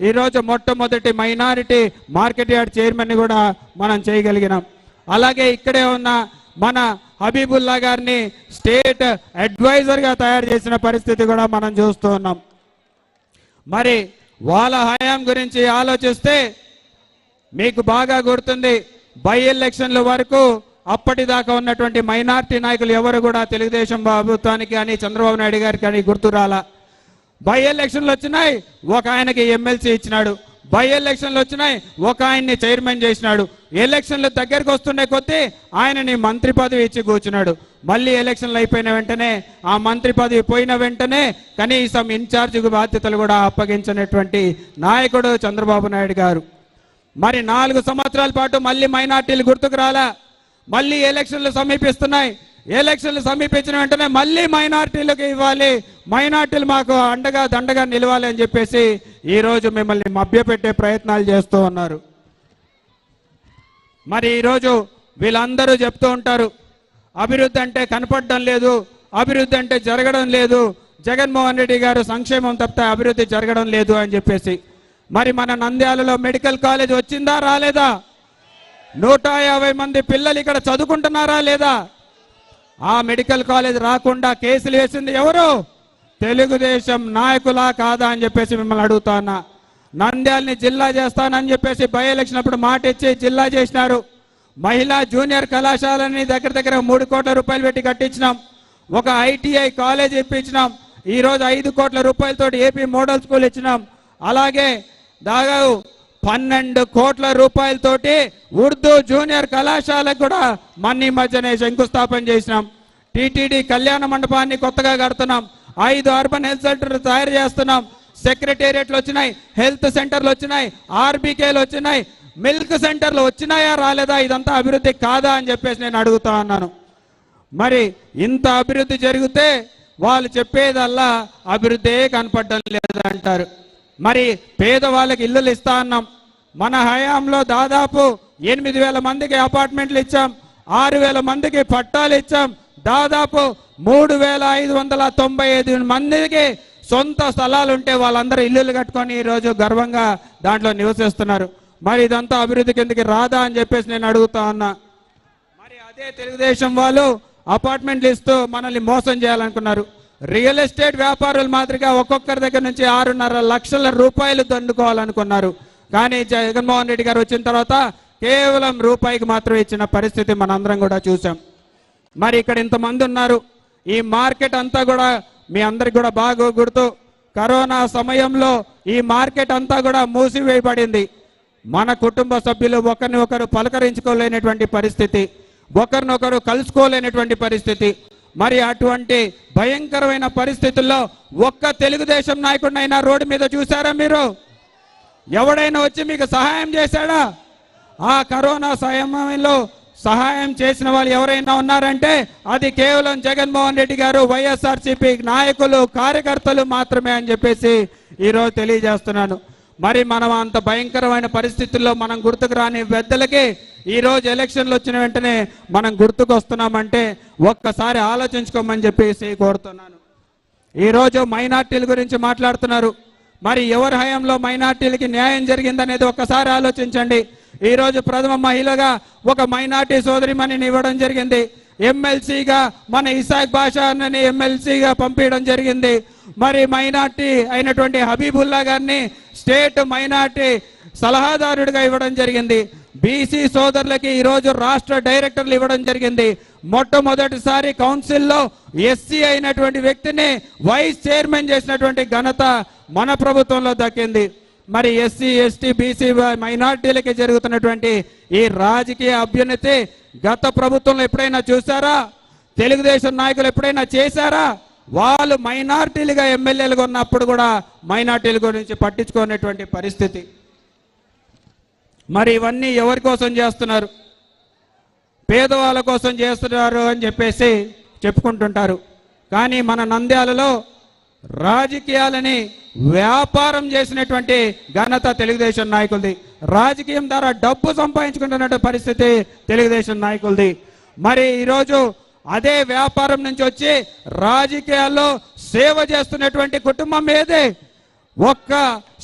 ఈరోజు మొట్టమొదటి minority market yard chairman కూడా మనం చేయగలిగినాం. అలాగే ఇక్కడే ఉన్న మన హబీబుల్లా గారిని స్టేట్ అడ్వైజర్గా తయారు చేసిన పరిస్థితి కూడా మనం చూస్తూ ఉన్నాం. మరి వాళ్ళ హయాం గురించి ఆలోచిస్తే మీకు బాగా గుర్తుంది బై ఎలక్షన్ల వరకు అప్పటిదాకా ఉన్నటువంటి మైనార్టీ నాయకులు ఎవరు కూడా తెలుగుదేశం ప్రభుత్వానికి కానీ చంద్రబాబు నాయుడు గారికి కానీ గుర్తురాలా బై ఎలక్షన్లు వచ్చినాయి ఒక ఆయనకి ఎమ్మెల్సీ ఇచ్చినాడు. బై ఎలక్షన్లు వచ్చినాయి ఒక ఆయన్ని చైర్మన్ చేసినాడు. ఎలక్షన్లు దగ్గరకు వస్తుండే కొద్దీ ఆయనని మంత్రి పదవి ఇచ్చి కూర్చున్నాడు. మళ్ళీ ఎలక్షన్లు అయిపోయిన వెంటనే ఆ మంత్రి పదవి పోయిన వెంటనే కనీసం ఇన్ఛార్జ్ బాధ్యతలు కూడా అప్పగించినటువంటి నాయకుడు చంద్రబాబు నాయుడు గారు. మరి నాలుగు సంవత్సరాల పాటు మళ్ళీ మైనార్టీలు గుర్తుకు రాలా? మళ్ళీ ఎలక్షన్లు సమీపిస్తున్నాయి. ఎలక్షన్లు సమీపించిన వెంటనే మళ్ళీ మైనార్టీలకు ఇవ్వాలి. మైనార్టీలు మాకు అండగా దండగా నిలవాలి అని చెప్పేసి ఈరోజు మిమ్మల్ని మభ్యపెట్టే ప్రయత్నాలు చేస్తూ ఉన్నారు. మరి ఈరోజు వీళ్ళందరూ చెప్తూ ఉంటారు అభివృద్ధి అంటే కనపడడం లేదు అభివృద్ధి అంటే జరగడం లేదు జగన్మోహన్ రెడ్డి గారు సంక్షేమం తప్పితే అభివృద్ధి జరగడం లేదు అని చెప్పేసి. మరి మన నంద్యాలలో మెడికల్ కాలేజ్ వచ్చిందా రాలేదా? నూట యాభై మంది పిల్లలు ఇక్కడ చదువుకుంటున్నారా లేదా? ఆ మెడికల్ కాలేజ్ రాకుండా కేసులు వేసింది ఎవరు? తెలుగుదేశం నాయకులా కాదా అని చెప్పేసి మిమ్మల్ని అడుగుతా నంద్యాలని జిల్లా చేస్తానని చెప్పేసి బై ఎలక్షన్ అప్పుడు మాట ఇచ్చి జిల్లా చేసినారు. మహిళా జూనియర్ కళాశాలని దగ్గర దగ్గర మూడు కోట్ల రూపాయలు పెట్టి కట్టించినాం. ఒక ఐటీఐ కాలేజ్ ఇప్పించినాం. ఈ రోజు ఐదు కోట్ల రూపాయలతో ఏపీ మోడల్ స్కూల్ ఇచ్చినాం. అలాగే దాదాపు పన్నెండు కోట్ల రూపాయలతోటి ఉర్దూ జూనియర్ కళాశాలకు కూడా మన్ని మధ్యనే శంకుస్థాపన చేసినాం. టీటీడీ కళ్యాణ మండపాన్ని కొత్తగా కడుతున్నాం. ఐదు అర్బన్ హెల్త్ సెంటర్లు తయారు చేస్తున్నాం. సెక్రటేరియట్లు వచ్చినాయి హెల్త్ సెంటర్లు వచ్చినాయి ఆర్బీకేలు వచ్చినాయి. మిల్క్ సెంటర్లు వచ్చినాయా రాలేదా ఇదంతా అభివృద్ధి కాదా అని చెప్పేసి నేను అడుగుతా ఉన్నాను. మరి ఇంత అభివృద్ధి జరిగితే వాళ్ళు చెప్పేదల్లా అభివృద్ధే కనపడడం లేదంటారు. మరి పేదవాళ్ళకి ఇల్లులు ఇస్తా అన్నాం. మన హయాంలో దాదాపు ఎనిమిది వేల మందికి అపార్ట్మెంట్లు ఇచ్చాం. ఆరు వేల మందికి పట్టాలు ఇచ్చాం. దాదాపు మూడు వేల ఐదు వందల తొంభై ఐదు మందికి సొంత స్థలాలు ఉంటే వాళ్ళందరూ ఇల్లులు కట్టుకొని ఈరోజు గర్వంగా దాంట్లో నివసిస్తున్నారు. మరి ఇదంతా అభివృద్ధి కిందకి రాదా అని చెప్పేసి నేను అడుగుతా ఉన్నా. మరి అదే తెలుగుదేశం వాళ్ళు అపార్ట్మెంట్లు ఇస్తూ మనల్ని మోసం చేయాలనుకున్నారు. రియల్ ఎస్టేట్ వ్యాపారుల మాదిరిగా ఒక్కొక్కరి దగ్గర నుంచి ఆరున్నర లక్షల రూపాయలు దండుకోవాలనుకున్నారు. కానీ జగన్మోహన్ రెడ్డి గారు వచ్చిన తర్వాత కేవలం రూపాయికి మాత్రం ఇచ్చిన పరిస్థితి మనందరం కూడా చూసాం మరి ఇక్కడ ఇంతమంది ఉన్నారు. ఈ మార్కెట్ అంతా కూడా మీ అందరికి కూడా బాగా గుర్తు. కరోనా సమయంలో ఈ మార్కెట్ అంతా కూడా మూసివేయబడింది. మన కుటుంబ సభ్యులు ఒకరిని ఒకరు పలకరించుకోలేనటువంటి పరిస్థితి ఒకరినొకరు కలుసుకోలేనటువంటి పరిస్థితి. మరి అటువంటి భయంకరమైన పరిస్థితుల్లో ఒక్క తెలుగుదేశం నాయకుడినైనా రోడ్డు మీద చూసారా మీరు? ఎవడైనా వచ్చి మీకు సహాయం చేశాడా? ఆ కరోనా సమయంలో సహాయం చేసిన వాళ్ళు ఎవరైనా ఉన్నారంటే అది కేవలం జగన్మోహన్ రెడ్డి గారు వైఎస్ఆర్సీపీ నాయకులు కార్యకర్తలు మాత్రమే అని చెప్పేసి ఈరోజు తెలియజేస్తున్నాను. మరి మనం అంత భయంకరమైన పరిస్థితుల్లో మనం గుర్తుకు రాని పెద్దలకి ఈరోజు ఎలక్షన్లు వచ్చిన వెంటనే మనం గుర్తుకు వస్తున్నామంటే ఒక్కసారి ఆలోచించుకోమని చెప్పేసి కోరుతున్నాను. ఈరోజు మైనార్టీల గురించి మాట్లాడుతున్నారు. మరి ఎవరి హయాంలో మైనార్టీలకి న్యాయం జరిగిందనేది ఒక్కసారి ఆలోచించండి. ఈరోజు ప్రథమ మహిళగా ఒక మైనార్టీ సోదరిమణిని ఇవ్వడం జరిగింది. ఎమ్మెల్సీగా మన ఇసాక్ బాషాని ఎమ్మెల్సీగా పంపించడం జరిగింది. మరి మైనార్టీ అయినటువంటి హబీబుల్లా గారిని స్టేట్ మైనార్టీ సలహాదారుడిగా ఇవ్వడం జరిగింది. బీసీ సోదరులకి ఈరోజు రాష్ట్ర డైరెక్టర్లు ఇవ్వడం జరిగింది. మొట్టమొదటిసారి కౌన్సిల్లో ఎస్సీ అయినటువంటి వ్యక్తిని వైస్ చైర్మన్ చేసినటువంటి ఘనత మన ప్రభుత్వంలో దక్కింది. మరి ఎస్సీ ఎస్టీ బీసీ మైనార్టీలకి జరుగుతున్నటువంటి ఈ రాజకీయ అభ్యున్నతి గత ప్రభుత్వంలో ఎప్పుడైనా చూసారా తెలుగుదేశం నాయకులు ఎప్పుడైనా చేశారా? వాళ్ళు మైనార్టీలుగా ఎమ్మెల్యేలుగా ఉన్నప్పుడు కూడా మైనార్టీల గురించి పట్టించుకునేటువంటి పరిస్థితి. మరి ఇవన్నీ ఎవరి కోసం చేస్తున్నారు? పేదవాళ్ళ కోసం చేస్తున్నారు అని చెప్పేసి చెప్పుకుంటుంటారు. కానీ మన నంద్యాలలో రాజకీయాలని వ్యాపారం చేసినటువంటి ఘనత తెలుగుదేశం నాయకులది. రాజకీయం ద్వారా డబ్బు సంపాదించుకుంటున్న పరిస్థితి తెలుగుదేశం నాయకులది. మరి ఈరోజు అదే వ్యాపారం నుంచి వచ్చి రాజకీయాల్లో సేవ చేస్తున్నటువంటి కుటుంబం ఏదే? ఒక్క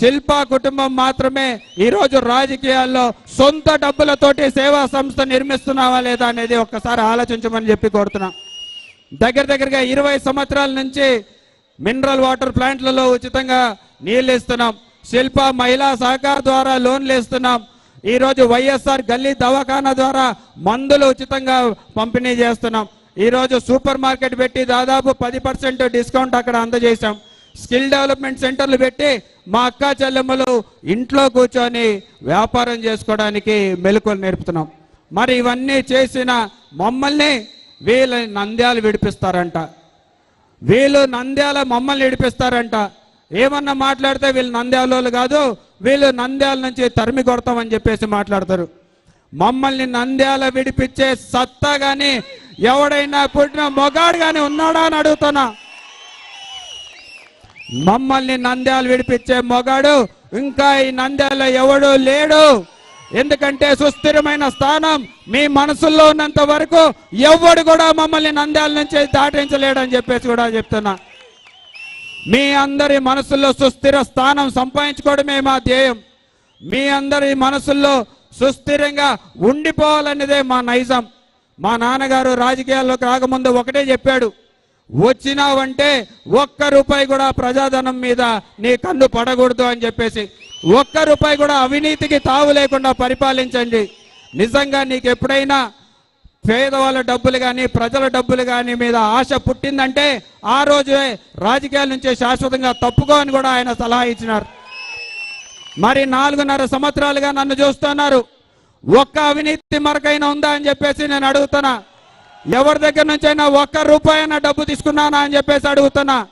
శిల్ప కుటుంబం మాత్రమే ఈరోజు రాజకీయాల్లో సొంత డబ్బులతోటి సేవా సంస్థ నిర్మిస్తున్నావా లేదా అనేది ఒక్కసారి ఆలోచించమని చెప్పి కోరుతున్నా. దగ్గర దగ్గరగా ఇరవై సంవత్సరాల నుంచి మినరల్ వాటర్ ప్లాంట్లలో ఉచితంగా నీళ్ళు ఇస్తున్నాం శిల్ప మహిళా సహకార ద్వారా లోన్లు ఇస్తున్నాం ఈరోజు వైఎస్ఆర్ గల్లీ దవాఖానా ద్వారా మందులు ఉచితంగా పంపిణీ చేస్తున్నాం. ఈరోజు సూపర్ మార్కెట్ పెట్టి దాదాపు పది పర్సెంట్ డిస్కౌంట్ అక్కడ అందజేశాం. స్కిల్ డెవలప్మెంట్ సెంటర్లు పెట్టి మా అక్క చెల్లెమ్మలు ఇంట్లో కూర్చొని వ్యాపారం చేసుకోవడానికి మెలకువలు నేర్పుతున్నాం. మరి ఇవన్నీ చేసిన మమ్మల్ని వీళ్ళని నంద్యాలు విడిపిస్తారంట. వీళ్ళు నంద్యాల మమ్మల్ని విడిపిస్తారంట ఏమన్నా మాట్లాడితే వీళ్ళు నంద్యాల వాళ్ళు కాదు వీళ్ళు నంద్యాల నుంచి తరిమి కొడతామని చెప్పేసి మాట్లాడతారు. మమ్మల్ని నంద్యాల విడిపించే సత్తా కానీ ఎవడైనా పుట్టిన మొగాడు కానీ ఉన్నాడా అని అడుగుతున్నా. మమ్మల్ని నంద్యాలు విడిపించే మొగాడు ఇంకా ఈ నంద్యాల ఎవడు లేడు. ఎందుకంటే సుస్థిరమైన స్థానం మీ మనసుల్లో ఉన్నంత వరకు ఎవడు కూడా మమ్మల్ని నంద్యాల నుంచి దాటించలేడని చెప్పేసి కూడా చెప్తున్నా. మీ అందరి మనసుల్లో సుస్థిర స్థానం సంపాదించుకోవడమే మా ధ్యేయం. మీ అందరి మనసుల్లో సుస్థిరంగా ఉండిపోవాలనేదే మా నైజం. మా నాన్నగారు రాజకీయాల్లోకి రాకముందు ఒకటే చెప్పాడు వచ్చినావంటే ఒక్క రూపాయి కూడా ప్రజాధనం మీద నీ కన్ను పడకూడదు అని చెప్పేసి. ఒక్క రూపాయి కూడా అవినీతికి తావు లేకుండా పరిపాలించండి. నిజంగా నీకు ఎప్పుడైనా పేదవాళ్ళ డబ్బులు కానీ ప్రజల డబ్బులు కానీ మీద ఆశ పుట్టిందంటే ఆ రోజే రాజకీయాల నుంచి శాశ్వతంగా తప్పుకో అని కూడా ఆయన సలహా ఇచ్చినారు. మరి నాలుగున్నర సంవత్సరాలుగా నన్ను చూస్తున్నారు. ఒక్క అవినీతి మరకైనా ఉందా అని చెప్పేసి నేను అడుగుతున్నా. ఎవరి దగ్గర నుంచైనా ఒక్క రూపాయి అయినా డబ్బు తీసుకున్నానా అని చెప్పేసి అడుగుతున్నా.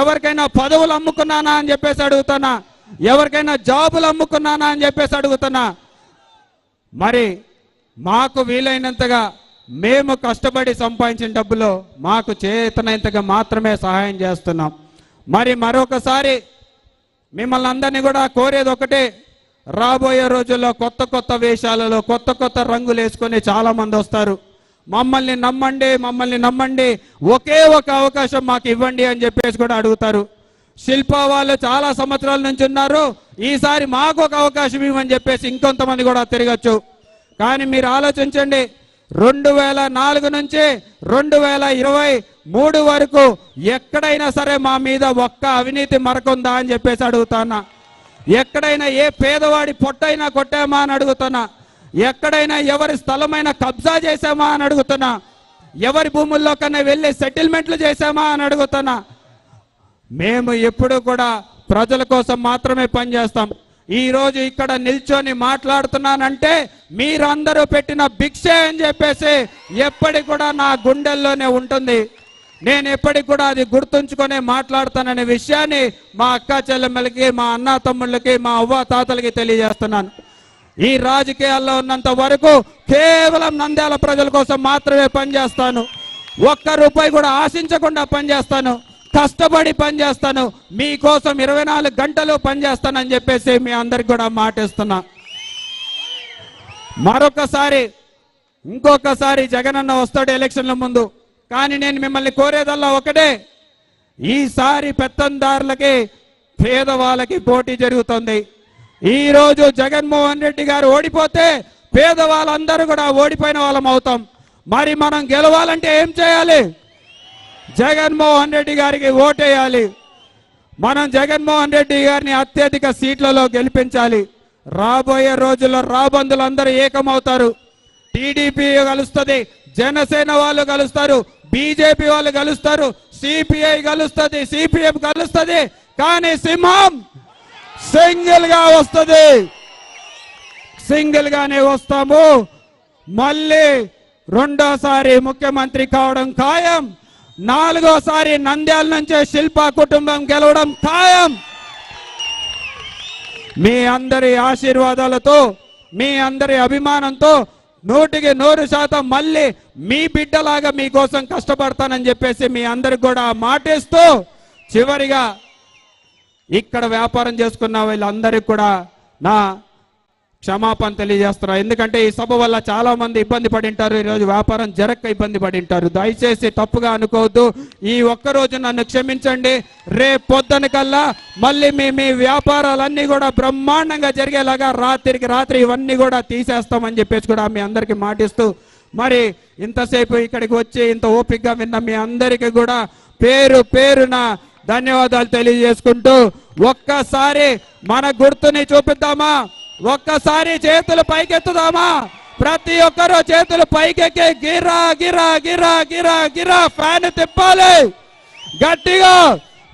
ఎవరికైనా పదవులు అమ్ముకున్నానా అని చెప్పేసి అడుగుతున్నా. ఎవరికైనా జాబులు అమ్ముకున్నానా అని చెప్పేసి అడుగుతున్నా. మరి మాకు వీలైనంతగా మేము కష్టపడి సంపాదించిన డబ్బులో మాకు చేతనైనంతగా మాత్రమే సహాయం చేస్తున్నాం. మరి మరొకసారి మిమ్మల్ని అందరినీ కూడా కోరేది ఒకటే రాబోయే రోజుల్లో కొత్త కొత్త వేషాలలో కొత్త కొత్త రంగులు వేసుకొని చాలా మంది వస్తారు. మమ్మల్ని నమ్మండి మమ్మల్ని నమ్మండి ఒకే ఒక అవకాశం మాకు ఇవ్వండి అని చెప్పేసి కూడా అడుగుతారు. శిల్ప వాళ్ళు చాలా సంవత్సరాల నుంచి ఉన్నారు. ఈసారి మాకు ఒక అవకాశం ఇవ్వని చెప్పేసి ఇంకొంతమంది కూడా తిరగచ్చు. కానీ మీరు ఆలోచించండి రెండు వేల నాలుగు నుంచి రెండు వేల ఇరవై మూడు వరకు ఎక్కడైనా సరే మా మీద ఒక్క అవినీతి మరకుందా అని చెప్పేసి అడుగుతానా? ఎక్కడైనా ఏ పేదవాడి పొట్టైనా కొట్టామా అని అడుగుతున్నా ఎక్కడైనా ఎవరి స్థలమైనా కబ్జా చేశామా అని అడుగుతున్నా ఎవరి భూముల్లో కన్నా వెళ్ళి సెటిల్మెంట్లు చేశామా అని అడుగుతున్నా మేము ఎప్పుడు కూడా ప్రజల కోసం మాత్రమే పనిచేస్తాం. ఈరోజు ఇక్కడ నిల్చొని మాట్లాడుతున్నానంటే మీరందరూ పెట్టిన భిక్షే అని చెప్పేసి ఎప్పటికి కూడా నా గుండెల్లోనే ఉంటుంది. నేను ఎప్పటికి కూడా అది గుర్తుంచుకొని మాట్లాడతాననే విషయాన్ని మా అక్క చెల్లెమ్మలకి మా అన్న తమ్ముళ్ళకి మా అవ్వ తాతలకి తెలియజేస్తున్నాను. ఈ రాజకీయాల్లో ఉన్నంత వరకు కేవలం నంద్యాల ప్రజల కోసం మాత్రమే పనిచేస్తాను. ఒక్క రూపాయి కూడా ఆశించకుండా పనిచేస్తాను. కష్టపడి పనిచేస్తాను. మీకోసం ఇరవై నాలుగు గంటలు పనిచేస్తానని చెప్పేసి మీ అందరికి కూడా మాటిస్తున్నా. మరొకసారి ఇంకొకసారి జగనన్న వస్తాడు ఎలక్షన్ల ముందు. కానీ నేను మిమ్మల్ని కోరేదల్లా ఒకటే. ఈసారి పెత్తందారులకి పేదవాళ్ళకి పోటీ జరుగుతుంది. ఈరోజు జగన్మోహన్ రెడ్డి గారు ఓడిపోతే పేదవాళ్ళందరూ కూడా ఓడిపోయిన వాళ్ళం అవుతాం. మరి మనం గెలవాలంటే ఏం చేయాలి? జగన్మోహన్ రెడ్డి గారికి ఓటేయాలి. మనం జగన్మోహన్ రెడ్డి గారిని అత్యధిక సీట్లలో గెలిపించాలి. రాబోయే రోజుల్లో రాబందులందరూ ఏకమవుతారు. టీడీపీ కలుస్తుంది జనసేన వాళ్ళు కలుస్తారు బీజేపీ వాళ్ళు కలుస్తారు సిపిఐ కలుస్తుంది సిపిఎం కలుస్తుంది కానీ సింహం సింగిల్గా వస్తుంది. సింగిల్ గానే వస్తాము. మళ్ళీ రెండోసారి ముఖ్యమంత్రి కావడం ఖాయం. నాలుగోసారి నంద్యాల నుంచే శిల్ప కుటుంబం గెలవడం ఖాయం. మీ అందరి ఆశీర్వాదాలతో మీ అందరి అభిమానంతో నూటికి నూరు శాతం మళ్ళీ మీ బిడ్డలాగా మీకోసం కష్టపడతానని చెప్పేసి మీ అందరికి కూడా మాటేస్తూ చివరిగా ఇక్కడ వ్యాపారం చేసుకున్న వీళ్ళందరికీ కూడా నా క్షమాపణ తెలియజేస్తున్నా ఎందుకంటే ఈ సభ వల్ల చాలా మంది ఇబ్బంది పడింటారు. ఈరోజు వ్యాపారం జరక్క ఇబ్బంది పడింటారు. దయచేసి తప్పుగా అనుకోవద్దు. ఈ ఒక్క రోజు నన్ను క్షమించండి. రేపు పొద్దున కల్లా మళ్ళీ మీ మీ వ్యాపారాలన్నీ కూడా బ్రహ్మాండంగా జరిగేలాగా రాత్రికి రాత్రి ఇవన్నీ కూడా తీసేస్తామని చెప్పేసి కూడా మీ అందరికీ మాటిస్తూ మరి ఇంతసేపు ఇక్కడికి వచ్చి ఇంత ఓపికగా విన్న మీ అందరికీ కూడా పేరు పేరున ధన్యవాదాలు తెలియజేసుకుంటూ ఒక్కసారి మన గుర్తుని చూపిద్దామా? ఒక్కసారి చేతులు పైకెత్తుదామా ప్రతి ఒక్కరూ చేతులు పైకెక్కి గిరా గిరా గిరా గిరా గిరా ఫ్యాన్ తిప్పాలి గట్టిగా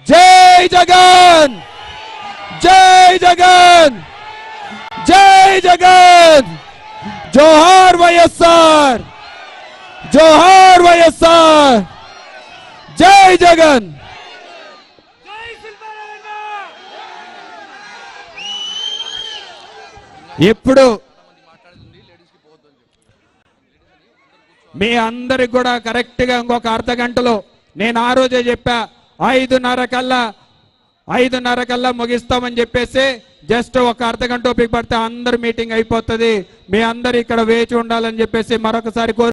జై జగన్ జై జగన్ జై జగన్ జోహార్ వైఎస్ఆర్ జోహార్ వైఎస్ఆర్ జై జగన్ ఇప్పుడు మీ అందరికి కూడా కరెక్ట్గా ఇంకొక అర్ధ గంటలో నేను ఆ రోజే చెప్పా ఐదున్నర కల్లా ఐదున్నర కల్లా ముగిస్తామని చెప్పేసి జస్ట్ ఒక అర్ధ గంట ఓపిక పడితే అందరు మీటింగ్ అయిపోతుంది. మీ అందరు ఇక్కడ వేచి ఉండాలని చెప్పేసి మరొకసారి కోరు